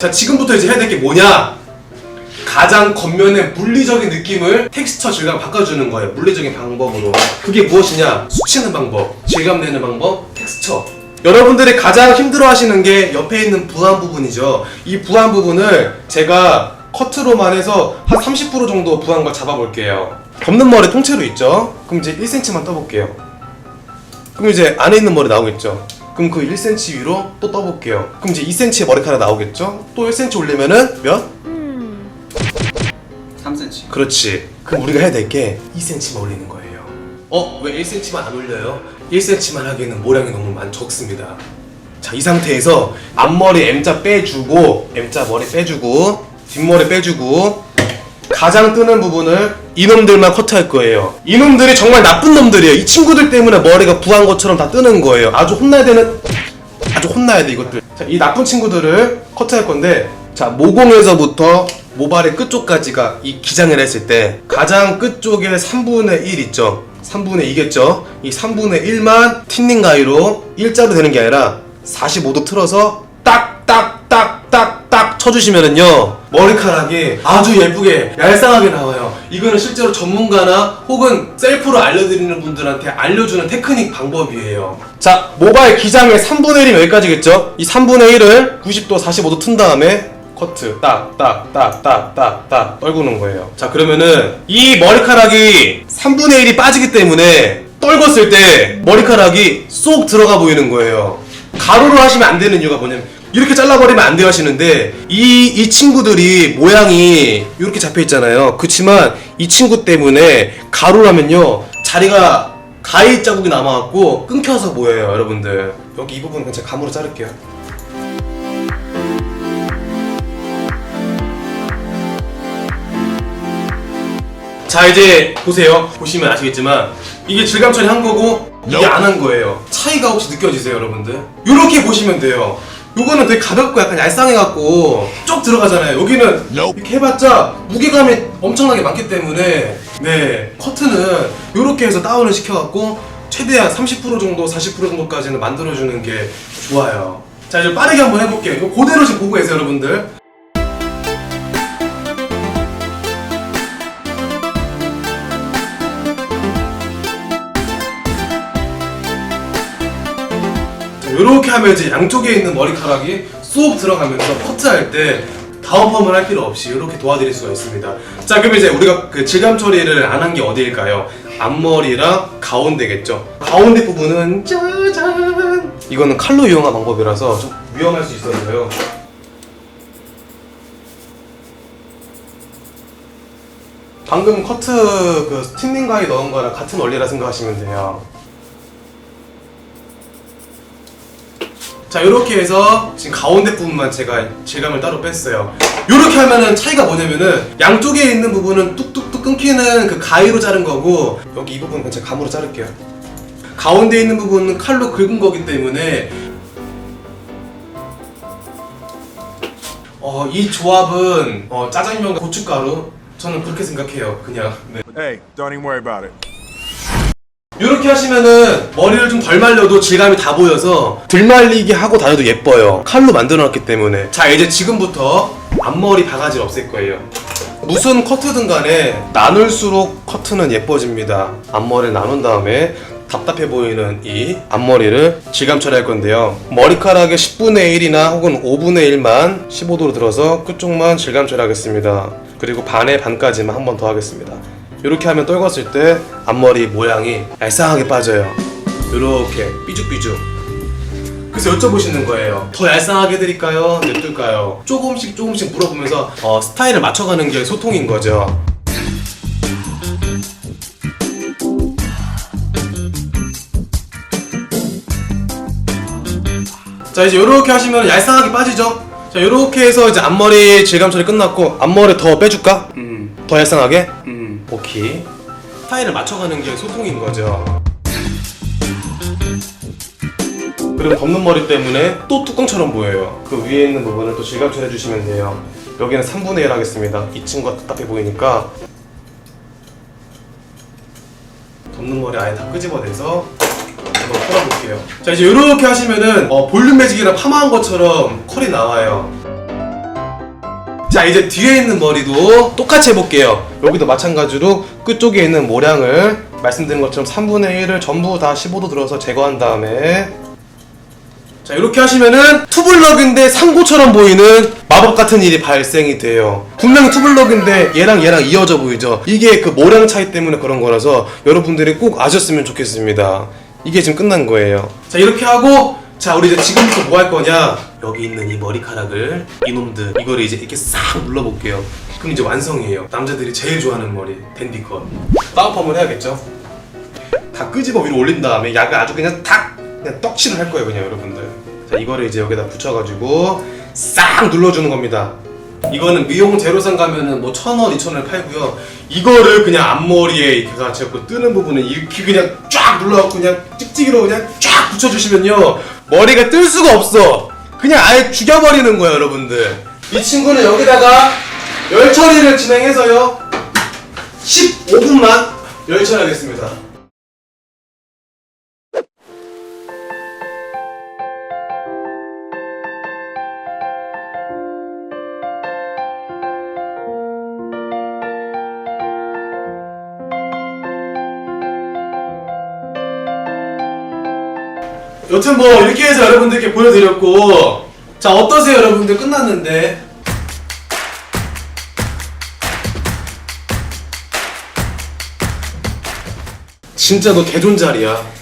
자 지금부터 이제 해야 될 게 뭐냐? 가장 겉면의 물리적인 느낌을 텍스처 질감 바꿔주는 거예요. 물리적인 방법으로. 그게 무엇이냐? 수치는 방법 질감 내는 방법 텍스처. 여러분들이 가장 힘들어 하시는 게 옆에 있는 부한 부분이죠. 이 부한 부분을 제가 커트로만 해서 한 30% 정도 부한 걸 잡아볼게요. 덮는 머리 통째로 있죠? 그럼 이제 1cm만 떠볼게요. 그럼 이제 안에 있는 머리 나오겠죠. 그럼 그 1cm 위로 또 떠볼게요. 그럼 이제 2cm의 머리카락 나오겠죠? 또 1cm 올리면은 몇? 3cm. 그렇지. 그럼 우리가 해야 될 게 2cm만 올리는 거예요. 어? 왜 1cm만 안 올려요? 1cm만 하기에는 모량이 너무 많 적습니다. 자, 이 상태에서 앞머리 M자 빼주고 M자 머리 빼주고 뒷머리 빼주고 가장 뜨는 부분을 이놈들만 커트할 거예요. 이놈들이 정말 나쁜 놈들이에요. 이 친구들 때문에 머리가 부한 것처럼 다 뜨는 거예요. 아주 혼나야 되는 아주 혼나야 돼 이것들. 자, 이 나쁜 친구들을 커트할 건데 자 모공에서부터 모발의 끝쪽까지가 이 기장을 했을 때 가장 끝쪽에 3분의 1 있죠. 3분의 2겠죠. 이 3분의 1만 틴닝 가위로 일자로 되는 게 아니라 45도 틀어서 딱딱딱딱딱 쳐주시면은요 머리카락이 아주 예쁘게 얄쌍하게 나와요. 이거는 실제로 전문가나 혹은 셀프로 알려드리는 분들한테 알려주는 테크닉 방법이에요. 자 모발 기장의 3분의 1이면 여기까지겠죠? 이 3분의 1을 90도 45도 튼 다음에 커트 딱 딱 딱 딱 딱 딱 떨구는 거예요. 자 그러면은 이 머리카락이 3분의 1이 빠지기 때문에 떨궜을 때 머리카락이 쏙 들어가 보이는 거예요. 가로로 하시면 안 되는 이유가 뭐냐면 이렇게 잘라버리면 안 돼요 하시는데 이, 이 친구들이 모양이 이렇게 잡혀 있잖아요. 그렇지만 이 친구 때문에 가로로 하면요 자리가 가위 자국이 남아갖고 끊겨서 보여요 여러분들. 여기 이 부분 그냥 제가 감으로 자를게요. 자 이제 보세요 보시면 아시겠지만 이게 질감 처리 한 거고 이게 안 한 거예요 차이가 혹시 느껴지세요 여러분들? 이렇게 보시면 돼요 요거는 되게 가볍고 약간 얄쌍해갖고 쭉 들어가잖아요. 여기는 이렇게 해봤자 무게감이 엄청나게 많기 때문에 네 커트는 이렇게 해서 다운을 시켜갖고 최대한 30% 정도 40% 정도까지는 만들어주는 게 좋아요. 자 이제 빠르게 한번 해볼게요. 이거 그대로 지금 보고 계세요 여러분들 이렇게 하면 이제 양쪽에 있는 머리카락이 쏙 들어가면서 커트할 때 다운펌을 할 필요 없이 이렇게 도와드릴 수가 있습니다. 자, 그럼 이제 우리가 그 질감 처리를 안 한 게 어디일까요? 앞머리랑 가운데겠죠. 가운데 부분은 짜잔! 이거는 칼로 이용한 방법이라서 좀 위험할 수 있어서요. 방금 커트 그 스티밍 가위 넣은 거랑 같은 원리라 생각하시면 돼요. 자 이렇게 해서 지금 가운데 부분만 제가 질감을 따로 뺐어요 이렇게 하면은 차이가 뭐냐면은 양쪽에 있는 부분은 뚝뚝뚝 끊기는 그 가위로 자른 거고 여기 이 부분은 제가 감으로 자를게요 가운데 있는 부분은 칼로 긁은 거기 때문에 어, 이 조합은 어, 짜장면과 고춧가루 저는 그렇게 생각해요 그냥 네. Hey, don't even worry about it. 이렇게 하시면은 머리를 좀 덜 말려도 질감이 다 보여서 덜 말리게 하고 다녀도 예뻐요. 칼로 만들어 놨기 때문에. 자 이제 지금부터 앞머리 바가지를 없앨 거예요. 무슨 커트든 간에 나눌수록 커트는 예뻐집니다. 앞머리를 나눈 다음에 답답해 보이는 이 앞머리를 질감 처리할 건데요. 머리카락의 10분의 1이나 혹은 5분의 1만 15도로 들어서 끝쪽만 질감 처리하겠습니다. 그리고 반의 반까지만 한 번 더 하겠습니다. 이렇게 하면 떨궜을 때 앞머리 모양이 얄쌍하게 빠져요. 이렇게 삐죽삐죽. 그래서 여쭤보시는 거예요. 더 얄쌍하게 해드릴까요? 냅둘까요? 조금씩 조금씩 물어보면서 어, 스타일을 맞춰가는 게 소통인 거죠. 자 이제 이렇게 하시면 얄쌍하게 빠지죠? 자 이렇게 해서 이제 앞머리 질감 처리 끝났고 앞머리 더 빼줄까? 음. 더 얄쌍하게? 음. 오케이. 스타일을 맞춰가는 게 소통인 거죠. 그리고 덮는 머리 때문에 또 뚜껑처럼 보여요. 그 위에 있는 부분을 또 질감 처리해 주시면 돼요. 여기는 3분의 1 하겠습니다. 이 친구가 답답해 보이니까. 덮는 머리 아예 다 끄집어내서 한번 풀어볼게요. 자 이제 이렇게 하시면은 어, 볼륨 매직이랑 파마한 것처럼 컬이 나와요 자 이제 뒤에 있는 머리도 똑같이 해볼게요. 여기도 마찬가지로 끝쪽에 있는 모량을 말씀드린 것처럼 3분의 1을 전부 다 15도 들어서 제거한 다음에 자 이렇게 하시면은 투블럭인데 상고처럼 보이는 마법 같은 일이 발생이 돼요. 분명히 투블럭인데 얘랑 얘랑 이어져 보이죠? 이게 그 모량 차이 때문에 그런 거라서 여러분들이 꼭 아셨으면 좋겠습니다. 이게 지금 끝난 거예요. 자 이렇게 하고 자 우리 이제 지금부터 뭐 할 거냐? 여기 있는 이 머리카락을 이놈들 이거를 이제 이렇게 싹 눌러볼게요. 그럼 이제 완성이에요. 남자들이 제일 좋아하는 머리 댄디컷. 다운펌을 해야겠죠? 다 끄집어 위로 올린 다음에 약을 아주 그냥 탁 그냥 떡칠을 할 거예요 그냥 여러분들. 자 이거를 이제 여기다 붙여가지고 싹 눌러주는 겁니다 이거는 미용 재료상 가면은 뭐 천 원 이천 원에 팔고요. 이거를 그냥 앞머리에 이렇게 같이 해갖고 뜨는 부분은 이렇게 그냥 쫙 눌러갖고 그냥 찍찍이로 그냥 쫙 붙여주시면요. 머리가 뜰 수가 없어. 그냥 아예 죽여버리는 거예요 여러분들. 이 친구는 여기다가 열 처리를 진행해서요. 15분만 열 처리하겠습니다 여튼 뭐 이렇게 해서 여러분들께 보여드렸고. 자 어떠세요 여러분들? 끝났는데. 진짜 너 개존잘이야